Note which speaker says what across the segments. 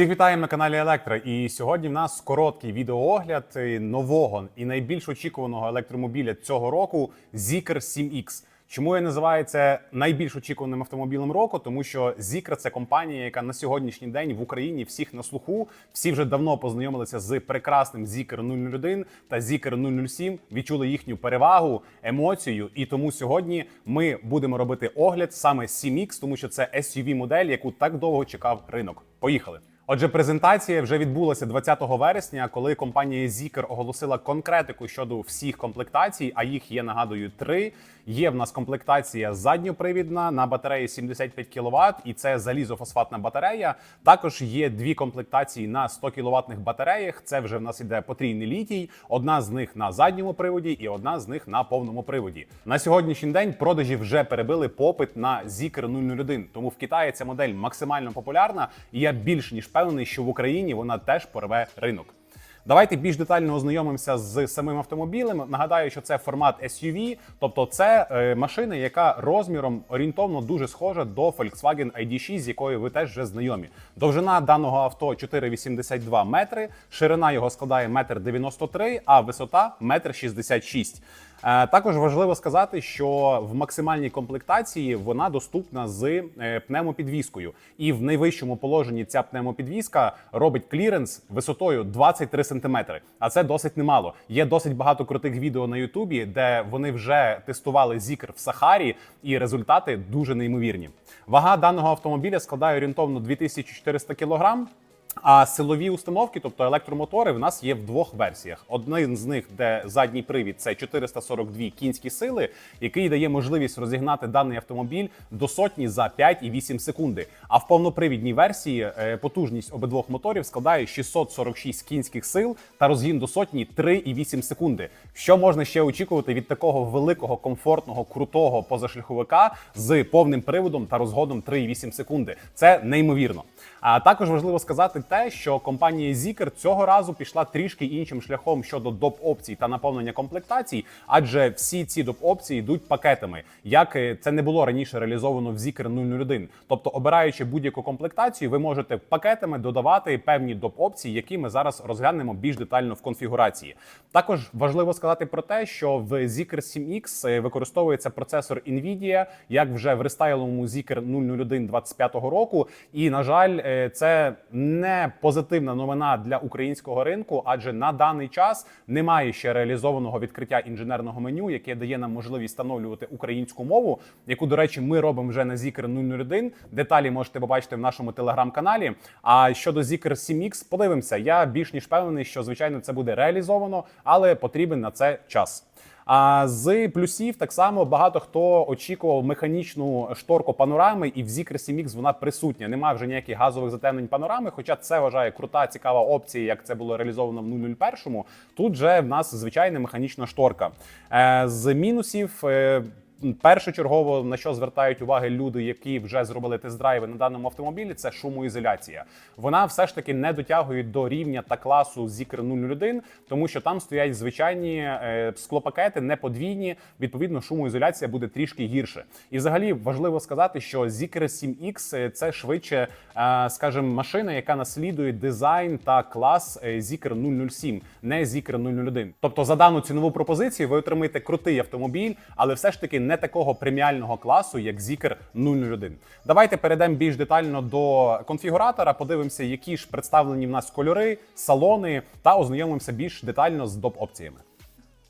Speaker 1: Всіх вітаємо на каналі Електро. І сьогодні в нас короткий відеоогляд е, нового і найбільш очікуваного електромобіля цього року Zikr 7X. Чому я називаю це найбільш очікуваним автомобілем року? Тому що Zikr – це компанія, яка на сьогоднішній день в Україні всіх на слуху. Всі вже давно познайомилися з прекрасним Zikr 001 та Zikr 007, відчули їхню перевагу, емоцію. І тому сьогодні ми будемо робити огляд саме 7X, тому що це SUV модель, яку так довго чекав ринок. Поїхали. Отже, презентація вже відбулася 20 вересня, коли компанія Zikr оголосила конкретику щодо всіх комплектацій. А їх є, нагадую, три. Є в нас комплектація задньопривідна на батареї 75 кВт, і це залізофосфатна батарея. Також є дві комплектації на 100 кВт батареях. Це вже в нас іде потрійний літій. Одна з них на задньому приводі, і одна з них на повному приводі. На сьогоднішній день продажі вже перебили попит на Zikr 001. Тому в Китаї ця модель максимально популярна. І я більш ніж впевнений, що в Україні вона теж порве ринок. Давайте більш детально ознайомимося з самим автомобілем. Нагадаю, що це формат SUV, тобто це е, машина, яка розміром орієнтовно дуже схожа до Volkswagen ID6, з якою ви теж вже знайомі. Довжина даного авто 4,82 метри, ширина його складає 1,93 м, а висота 1,66 м. Е, Також важливо сказати, що в максимальній комплектації вона доступна з е, пневмопідвіскою, і в найвищому положенні ця пневмопідвіска робить кліренс висотою 23 см. А це досить немало. Є досить багато крутих відео на Ютубі, де вони вже тестували зікр в Сахарі, і результати дуже неймовірні. Вага даного автомобіля складає орієнтовно 2400 кг. А силові установки, тобто електромотори, в нас є в двох версіях. Один з них, де задній привід, це 442 кінські сили, який дає можливість розігнати даний автомобіль до сотні за 5,8 секунди. А в повнопривідній версії е, потужність обидвох моторів складає 646 кінських сил та розгін до сотні 3,8 секунди. Що можна ще очікувати від такого великого, комфортного, крутого позашляховика з повним приводом та розгоном 3,8 секунди? Це неймовірно. А також важливо сказати те, що компанія Zikr цього разу пішла трішки іншим шляхом щодо доп опцій та наповнення комплектацій, адже всі ці доп опції йдуть пакетами, як е, це не було раніше реалізовано в Zikr 001. Тобто, обираючи будь-яку комплектацію, ви можете пакетами додавати певні доп опції, які ми зараз розглянемо більш детально в конфігурації. Також важливо сказати про те, що в Zikr 7X е, використовується процесор Nvidia, як вже в рестайловому Zikr 001 25 року. І на жаль, е, це не позитивна новина для українського ринку, адже на даний час немає ще реалізованого відкриття інженерного меню, яке дає нам можливість встановлювати українську мову, яку, до речі, ми робимо вже на Zikr 001. Деталі можете побачити в нашому телеграм-каналі. А щодо Zikr 7X, подивимося. Я більш ніж впевнений, що звичайно це буде реалізовано, але потрібен на це час. А з плюсів так само багато хто очікував механічну шторку панорами, і в Zikr 7X вона присутня. Немає вже ніяких газових затемнень панорами. Хоча це вважає крута, цікава опція, як це було реалізовано в 001. Тут же в нас звичайна механічна шторка. Е, З мінусів. Е, Першочергово на що звертають уваги люди, які вже зробили тест-драйви на даному автомобілі, це шумоізоляція. Вона все ж таки не дотягує до рівня та класу Zikr 001, тому що там стоять звичайні е, склопакети, не подвійні. Відповідно, шумоізоляція буде трішки гірше. І взагалі важливо сказати, що Zikr 7X – це швидше, е, скажімо, машина, яка наслідує дизайн та клас е, Zikr 007, не Zikr 001. Тобто за дану цінову пропозицію ви отримаєте крутий автомобіль, але все ж таки не такого преміального класу, як Zikr 001. Давайте перейдемо більш детально до конфігуратора. Подивимося, які ж представлені в нас кольори, салони, та ознайомимося більш детально з доп опціями.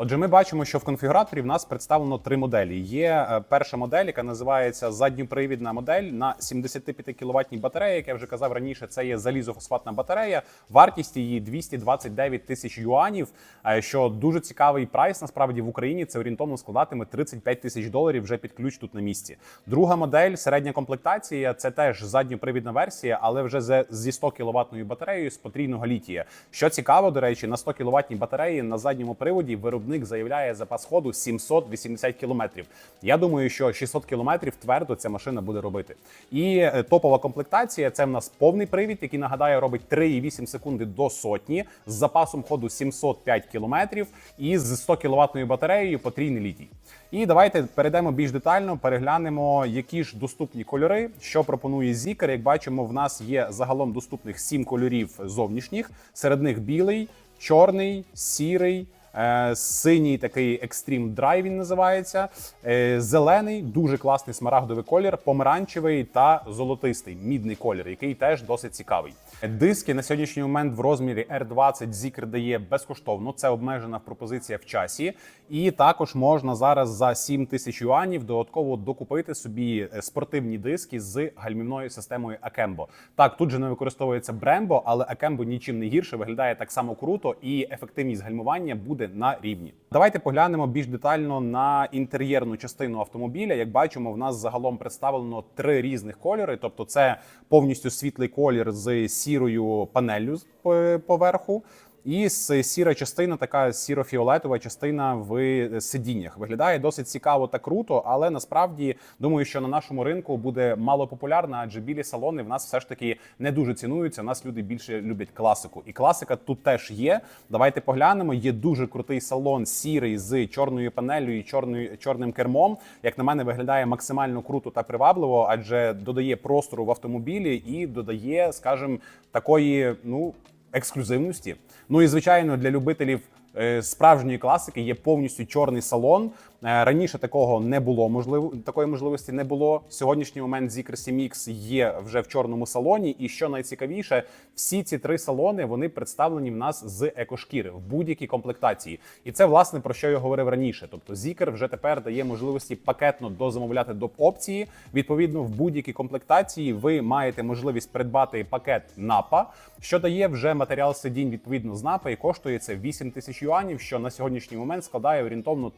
Speaker 1: Отже, ми бачимо, що в конфігураторі в нас представлено три моделі. Є е, перша модель, яка називається задньопривідна модель на 75 кВт батареї. Як я вже казав раніше, це є залізофосфатна батарея. Вартість її 229 тисяч юанів. е, Що дуже цікавий прайс. Насправді в Україні це орієнтовно складатиме 35 тисяч доларів вже під ключ тут на місці. Друга модель, середня комплектація, це теж задньопривідна версія, але вже зі 100 кВт батареєю з потрійного літія. Що цікаво, до речі, на 100 кВт батареї на задньому приводі виробник виробник заявляє запас ходу 780 кілометрів. Я думаю, що 600 кілометрів твердо ця машина буде робити. І е, топова комплектація це в нас повний привід, який нагадаю робить 3,8 секунди до сотні з запасом ходу 705 кілометрів і з 100 кіловатною батареєю потрійний літій. І давайте перейдемо більш детально, переглянемо, які ж доступні кольори, що пропонує Zikr. Як бачимо, в нас є загалом доступних 7 кольорів зовнішніх. Серед них білий, чорний, сірий. Е, Синій такий екстрім драй він називається. е, Зелений, дуже класний смарагдовий колір, помаранчевий та золотистий мідний колір, який теж досить цікавий. Диски на сьогоднішній момент в розмірі R20 Zikr дає безкоштовно. Це обмежена пропозиція в часі. І також можна зараз за 7 тисяч юанів додатково докупити собі е, спортивні диски з гальмівною системою Akembo. Так, тут же не використовується Brembo, але Akembo нічим не гірше виглядає так само круто, і ефективність гальмування буде на рівні. Давайте поглянемо більш детально на інтер'єрну частину автомобіля. Як бачимо, в нас загалом представлено три різних кольори, тобто це повністю світлий колір з сірою панеллю по- поверху. І сіра частина, така сіро-фіолетова частина в сидіннях. Виглядає досить цікаво та круто, але насправді думаю, що на нашому ринку буде мало популярна, адже білі салони в нас все ж таки не дуже цінуються. У нас люди більше люблять класику. І класика тут теж є. Давайте поглянемо. Є дуже крутий салон сірий з чорною панелью і чорною чорним кермом. Як на мене, виглядає максимально круто та привабливо, адже додає простору в автомобілі і додає, скажімо, такої, ну ексклюзивності. Ну і звичайно, для любителів е, справжньої класики є повністю чорний салон. Е, Раніше такого не було можливо, такої можливості не було. Сьогоднішній момент Zikr 7X є вже в чорному салоні. І що найцікавіше, всі ці три салони вони представлені в нас з екошкіри в будь-якій комплектації. І це власне про що я говорив раніше. Тобто Zikr вже тепер дає можливості пакетно дозамовляти доп. опції. Відповідно, в будь-якій комплектації ви маєте можливість придбати пакет напа, що дає вже матеріал сидінь відповідно з напа, і коштує це 8 тисяч юанів, що на сьогоднішній момент складає орієнтовно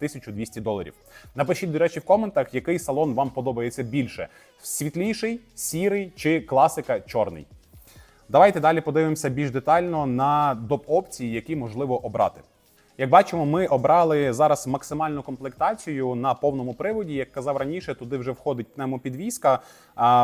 Speaker 1: 1100-1200 доларів. Напишіть, до речі, в коментах, який салон вам подобається більше: світліший, сірий чи класика чорний. Давайте далі подивимося більш детально на доп. опції, які можливо обрати. Як бачимо, ми обрали зараз максимальну комплектацію на повному приводі. Як казав раніше, туди вже входить пневмопідвізка,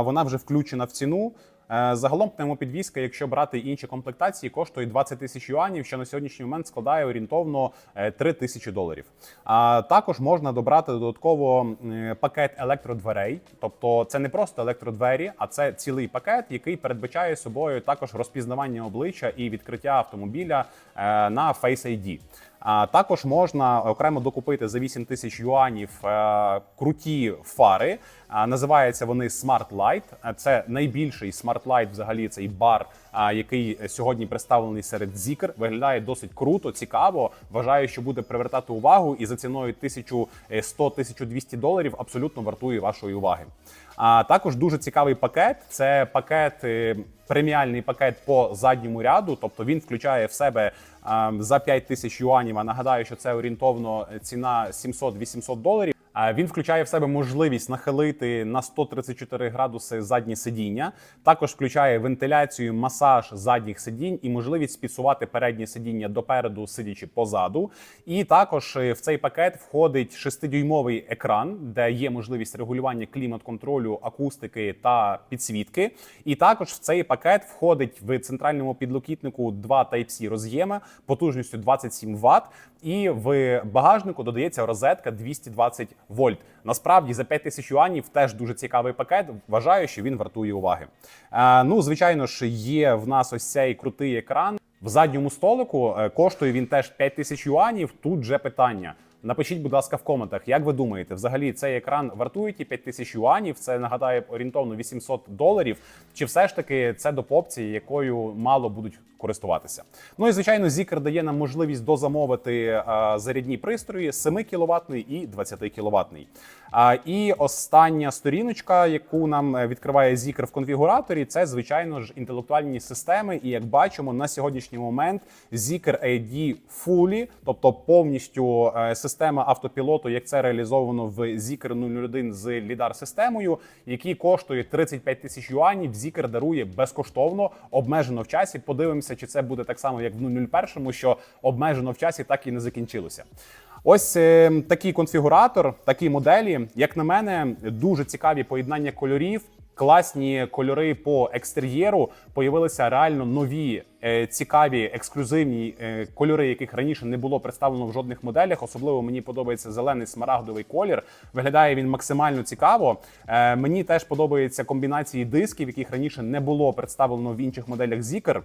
Speaker 1: вона вже включена в ціну. Е, Загалом пневмопідвізка, якщо брати інші комплектації, коштує 20 тисяч юанів, що на сьогоднішній момент складає орієнтовно е, 3 тисячі доларів. А також можна добрати додатково е, пакет електродверей, тобто це не просто електродвері, а це цілий пакет, який передбачає собою також розпізнавання обличчя і відкриття автомобіля е, на Face ID. А також можна окремо докупити за 8 тисяч юанів е, круті фари. Називаються вони Smart Light. Це найбільший Smart Light взагалі цей бар, який сьогодні представлений серед Zikr. Виглядає досить круто, цікаво. Вважаю, що буде привертати увагу і за ціною 1100-1200 доларів абсолютно вартує вашої уваги. А також дуже цікавий пакет. Це пакет. е, Преміальний пакет по задньому ряду, тобто він включає в себе за 5 тисяч юанів. А нагадаю, що це орієнтовно ціна 700-800 доларів. Він включає в себе можливість нахилити на 134 градуси заднє сидіння. Також включає вентиляцію, масаж задніх сидінь і можливість підсувати переднє сидіння допереду, сидячи позаду. І також е, в цей пакет входить 6-дюймовий екран, де є можливість регулювання клімат-контролю, акустики та підсвітки. І також в цей пакет входить в центральному підлокітнику два Type-C роз'єми потужністю 27 Вт. І в багажнику додається розетка 220 вольт. Насправді за 5 тисяч юанів теж дуже цікавий пакет. Вважаю, що він вартує уваги. Е, ну, звичайно ж, є в нас ось цей крутий екран. В задньому столику е, коштує він теж 5 тисяч юанів. Тут же питання. Напишіть, будь ласка, в коментах, як ви думаєте, взагалі цей екран вартує ті 5 тисяч юанів? Це нагадає орієнтовно 800 доларів. Чи все ж таки це доп. опції, якою мало будуть користуватися? Ну і звичайно, Zikr дає нам можливість дозамовити а, зарядні пристрої 7 кВт і 20 кВт. І остання сторіночка, яку нам е, відкриває Zikr в конфігураторі, це звичайно ж інтелектуальні системи. І як бачимо, на сьогоднішній момент Zikr ID Fully, тобто повністю е, система автопілоту, як це реалізовано в Zikr 001 з лідар системою, який коштує 35 тисяч юанів. Zikr дарує безкоштовно, обмежено в часі. Подивимося, чи це буде так само, як в 001, що обмежено в часі так і не закінчилося. Ось е, такий конфігуратор, такі моделі, як на мене, дуже цікаві поєднання кольорів. Класні кольори по екстер'єру появилися реально нові, е, цікаві, ексклюзивні е, кольори, яких раніше не було представлено в жодних моделях. Особливо мені подобається зелений смарагдовий колір. Виглядає він максимально цікаво. Е, мені теж подобаються комбінації дисків, яких раніше не було представлено в інших моделях Zikr.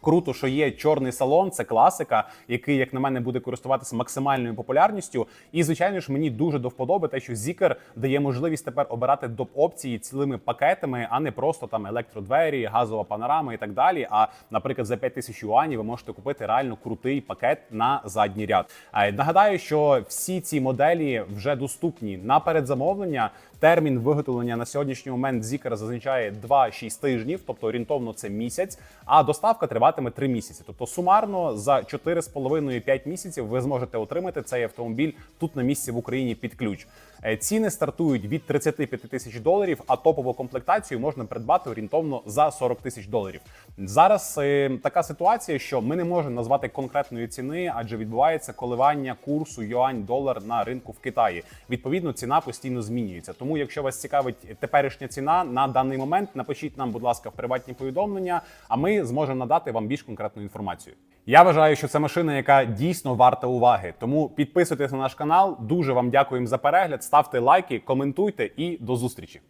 Speaker 1: Круто, що є чорний салон, це класика, який, як на мене, буде користуватися максимальною популярністю. І звичайно ж, мені дуже до вподоби те, що Zikr дає можливість тепер обирати доп опції цілими пакетами, а не просто там електродвері, газова панорама і так далі. А, наприклад, за 5 тисяч юанів ви можете купити реально крутий пакет на задній ряд. А, Нагадаю, що всі ці моделі вже доступні на передзамовлення. Термін виготовлення на сьогоднішній момент зікера зазначає 2-6 тижнів, тобто орієнтовно це місяць. А доставка триватиме 3 місяці. Тобто сумарно за 4,5-5 місяців ви зможете отримати цей автомобіль тут на місці в Україні під ключ. Е, Ціни стартують від 35 тисяч доларів, а топову комплектацію можна придбати орієнтовно за 40 тисяч доларів. Зараз е, така ситуація, що ми не можемо назвати конкретної ціни, адже відбувається коливання курсу юань-долар на ринку в Китаї. Відповідно, ціна постійно змінюється. Тому, якщо вас цікавить теперішня ціна на даний момент, напишіть нам, будь ласка, в приватні повідомлення, а ми зможемо надати вам більш конкретну інформацію. Я вважаю, що це машина, яка дійсно варта уваги. Тому підписуйтесь на наш канал. Дуже вам дякуємо за перегляд. Ставте лайки, коментуйте і до зустрічі.